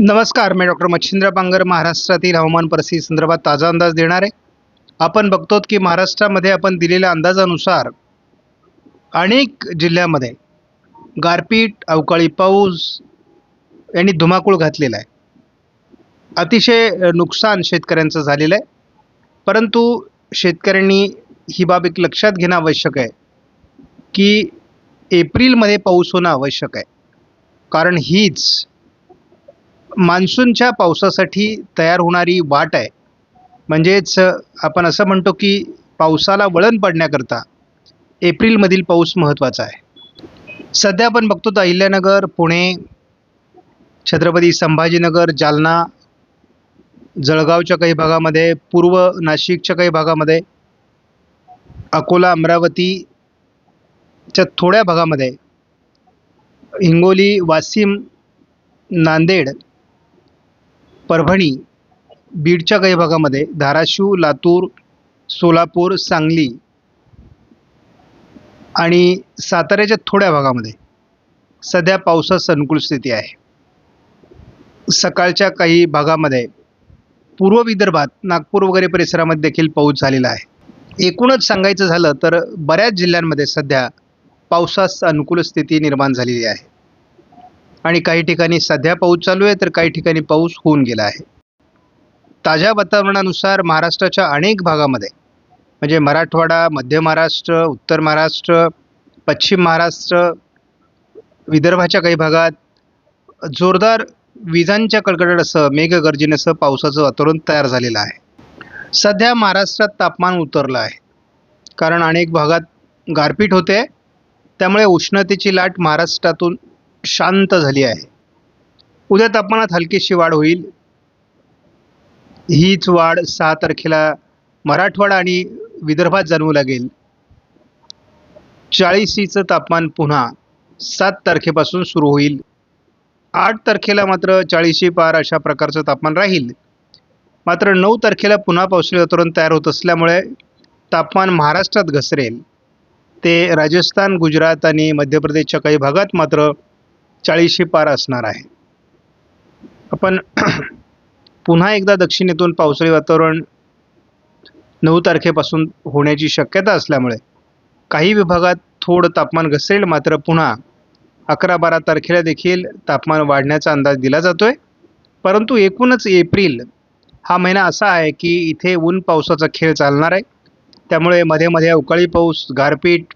नमस्कार मी डॉक्टर मच्छिंद्र बांगर महाराष्ट्रातील हवामान परिस्थिती संदर्भात ताजा अंदाज देणार आहे. आपण बघतो की महाराष्ट्रामध्ये आपण दिलेल्या अंदाजानुसार अनेक जिल्ह्यामध्ये गारपीट अवकाळी पाऊस यांनी धुमाकूळ घातलेला आहे. अतिशय नुकसान शेतकऱ्यांचं झालेलं आहे. परंतु शेतकऱ्यांनी ही बाब एक लक्षात घेणं आवश्यक आहे की एप्रिलमध्ये पाऊस होणं आवश्यक आहे. कारण हीच मान्सूनच्या पावसासाठी तयार होणारी वाट आहे. म्हणजेच आपण असं म्हणतो की पावसाला वळण पडण्याकरता एप्रिलमधील पाऊस महत्त्वाचा आहे. सध्या आपण बघतो तर अहिल्यानगर पुणे छत्रपती संभाजीनगर जालना जळगावच्या काही भागामध्ये पूर्व नाशिकच्या काही भागामध्ये अकोला अमरावतीच्या थोड्या भागामध्ये हिंगोली वाशिम नांदेड परभणी बीडच्या काही भागामध्ये धाराशिव लातूर सोलापूर सांगली आणि साताऱ्याच्या थोड्या भागामध्ये सध्या पावसास अनुकूल स्थिती आहे. सकाळच्या काही भागामध्ये पूर्व विदर्भात नागपूर वगैरे परिसरामध्ये देखील पाऊस झालेला आहे. एकूणच सांगायचं झालं तर बऱ्याच जिल्ह्यांमध्ये सध्या पावसास अनुकूल स्थिती निर्माण झालेली आहे. आणि काही ठिकाणी सध्या पाऊस चालू आहे तर काही ठिकाणी पाऊस होऊन गेला आहे. ताज्या वातावरणानुसार महाराष्ट्राच्या अनेक भागामध्ये म्हणजे मराठवाडा मध्य महाराष्ट्र उत्तर महाराष्ट्र पश्चिम महाराष्ट्र विदर्भाच्या काही भागात जोरदार विजांच्या कडकडाटासह मेघगर्जनेसह पावसाचं वातावरण तयार झालेलं आहे. सध्या महाराष्ट्रात तापमान उतरलं आहे. कारण अनेक भागात गारपीट होते. त्यामुळे उष्णतेची लाट महाराष्ट्रातून शांत झाली आहे. उद्या तापमानात हलकीशी वाढ होईल. हीच वाढ सहा तारखेला मराठवाडा आणि विदर्भात जाणवू लागेल. चाळीसीचं तापमान पुन्हा सात तारखेपासून सुरू होईल. आठ तारखेला मात्र चाळीशी पार अशा प्रकारचं तापमान राहील. मात्र नऊ तारखेला पुन्हा पावसाळी वातावरण तयार होत असल्यामुळे तापमान महाराष्ट्रात घसरेल. ते राजस्थान गुजरात आणि मध्य प्रदेशच्या काही भागात मात्र चाळीशी पार असणार आहे. आपण पुन्हा एकदा दक्षिणेतून पावसाळी वातावरण नऊ तारखेपासून होण्याची शक्यता असल्यामुळे काही विभागात थोडं तापमान घसरेल मात्र पुन्हा अकरा बारा तारखेला देखील तापमान वाढण्याचा अंदाज दिला जातो आहे परंतु एकूणच एप्रिल हा महिना असा आहे की इथे ऊन पावसाचा खेळ चालणार आहे. त्यामुळे मध्ये मध्ये अवकाळी पाऊस गारपीट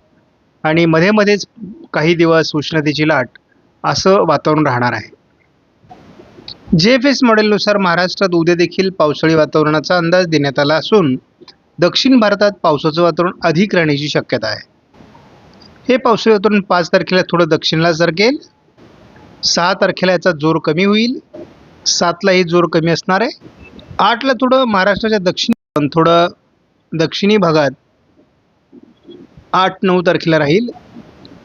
आणि मध्ये मध्येच काही दिवस उष्णतेची लाट असं वातावरण राहणार आहे. जे एफ एस मॉडेलनुसार महाराष्ट्रात उद्या देखील पावसाळी वातावरणाचा अंदाज देण्यात आला असून दक्षिण भारतात पावसाचं वातावरण अधिक राहण्याची शक्यता आहे. हे पावसाळी वातावरण पाच तारखेला थोडं दक्षिणला सरकेल. सहा तारखेला याचा जोर कमी होईल. सातलाही जोर कमी असणार आहे. आठला थोडं महाराष्ट्राच्या दक्षिण थोडं दक्षिणी भागात आठ नऊ तारखेला राहील.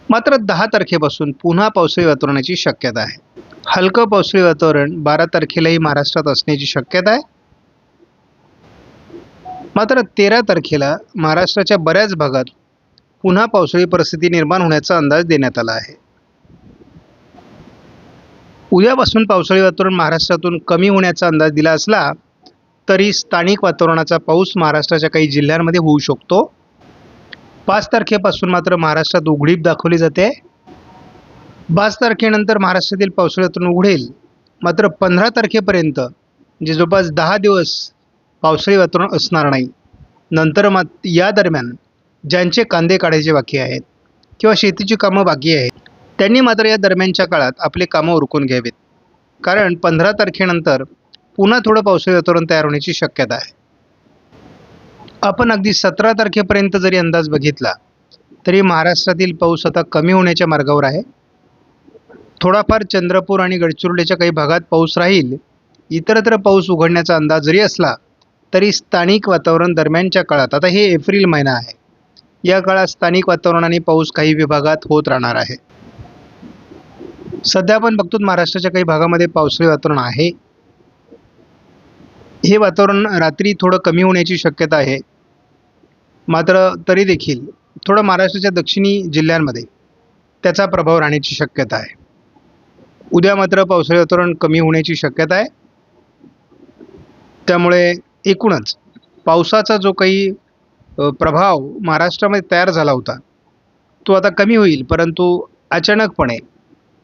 मात्र दहा तारखेपासून पुन्हा पावसाळी वातावरणाची शक्यता आहे. हलकं पावसाळी वातावरण बारा तारखेलाही महाराष्ट्रात असण्याची शक्यता आहे. मात्र तेरा तारखेला महाराष्ट्राच्या बऱ्याच भागात पुन्हा पावसाळी परिस्थिती निर्माण होण्याचा अंदाज देण्यात आला आहे. उद्यापासून पावसाळी वातावरण महाराष्ट्रातून कमी होण्याचा अंदाज दिला असला तरी स्थानिक वातावरणाचा पाऊस महाराष्ट्राच्या काही जिल्ह्यांमध्ये होऊ शकतो. पाच तारखेपासून मात्र महाराष्ट्रात उघडीप दाखवली जाते. पाच तारखेनंतर महाराष्ट्रातील पावसाळी उघडेल. मात्र पंधरा तारखेपर्यंत म्हणजे जवळपास दहा दिवस पावसाळी वातावरण असणार नाही. नंतर मात या दरम्यान ज्यांचे कांदे काढायचे बाकी आहेत किंवा शेतीची कामं बाकी आहेत त्यांनी मात्र या दरम्यानच्या काळात आपले कामं उरकून घ्यावीत. कारण पंधरा तारखेनंतर पुन्हा थोडं पावसाळी वातावरण तयार होण्याची शक्यता आहे. आपण अगदी सतरा तारखेपर्यंत जरी अंदाज बघितला तरी महाराष्ट्रातील पाऊस आता कमी होण्याच्या मार्गावर आहे. थोडाफार चंद्रपूर आणि गडचिरोलीच्या काही भागात पाऊस राहील इतरत्र पाऊस उघडण्याचा अंदाज जरी असला तरी स्थानिक वातावरण दरम्यानच्या काळात आता हे एप्रिल महिना आहे या काळात स्थानिक वातावरणाने पाऊस काही विभागात होत राहणार आहे. सध्या आपण बघतो महाराष्ट्राच्या काही भागामध्ये पावसाळी वातावरण आहे. हे वातावरण रात्री थोडं कमी होण्याची शक्यता आहे. मात्र तरी देखील थोडं महाराष्ट्राच्या दक्षिणी जिल्ह्यांमध्ये त्याचा प्रभाव राहण्याची शक्यता आहे. उद्या मात्र पावसाळी वातावरण कमी होण्याची शक्यता आहे. त्यामुळे एकूणच पावसाचा जो काही प्रभाव महाराष्ट्रामध्ये तयार झाला होता तो आता कमी होईल. परंतु अचानकपणे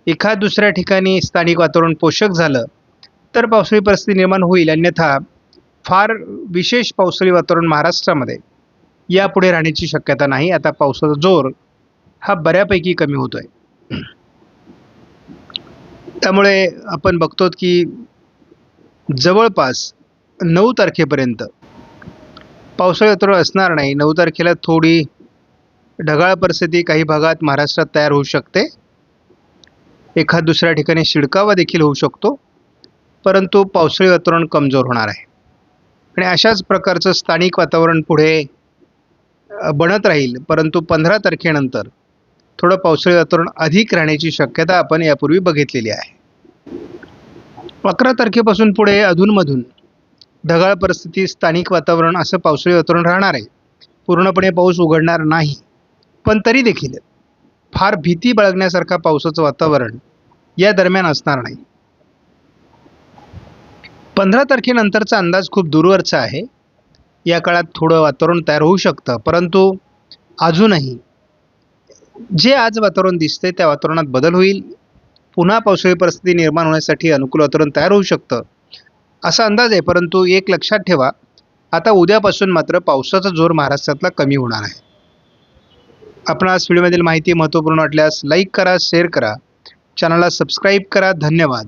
एखाद दुसऱ्या ठिकाणी स्थानिक वातावरण पोषक झालं तर पावसाळी परिस्थिती निर्माण होईल. अन्यथा फार विशेष पावसाळी वातावरण महाराष्ट्रामध्ये यापुढे राहण्याची शक्यता नाही. आता पावसाचा जोर हा बऱ्यापैकी कमी होतो आहे त्यामुळे आपण बघतो की जवळपास नऊ तारखेपर्यंत पावसाळी वातावरण असणार नाही. नऊ तारखेला थोडी ढगाळ परिस्थिती काही भागात महाराष्ट्रात तयार होऊ शकते. एखाद दुसऱ्या ठिकाणी शिडकावा देखील होऊ शकतो. परंतु पावसाळी वातावरण कमजोर होणार आहे. आणि अशाच प्रकारचं स्थानिक वातावरण पुढे बनत राहील. परंतु पंधरा तारखेनंतर थोडं पावसाळी वातावरण अधिक राहण्याची शक्यता आपण यापूर्वी बघितलेली आहे. अकरा तारखेपासून पुढे अधूनमधून ढगाळ परिस्थिती स्थानिक वातावरण असं पावसाळी वातावरण राहणार आहे. पूर्णपणे पाऊस उघडणार नाही. पण तरी देखील फार भीती बाळगण्यासारखा पावसाचं वातावरण या दरम्यान असणार नाही. पंधरा तारखेनंतरचा अंदाज खूप दूरवरचा आहे. या काळात थोडं वातावरण तयार होऊ शकतं परंतु अजूनही जे आज वातावरण दिसते त्या वातावरणात बदल होईल. पुन्हा पावसाळी परिस्थिती निर्माण होण्यासाठी अनुकूल वातावरण तयार होऊ शकतं असा अंदाज आहे परंतु एक लक्षात ठेवा आता उद्यापासून मात्र पावसाचा जोर महाराष्ट्रातला कमी होणार आहे. आपणास व्हिडिओमधील माहिती महत्त्वपूर्ण वाटल्यास लाईक करा शेअर करा चॅनलला सबस्क्राईब करा धन्यवाद.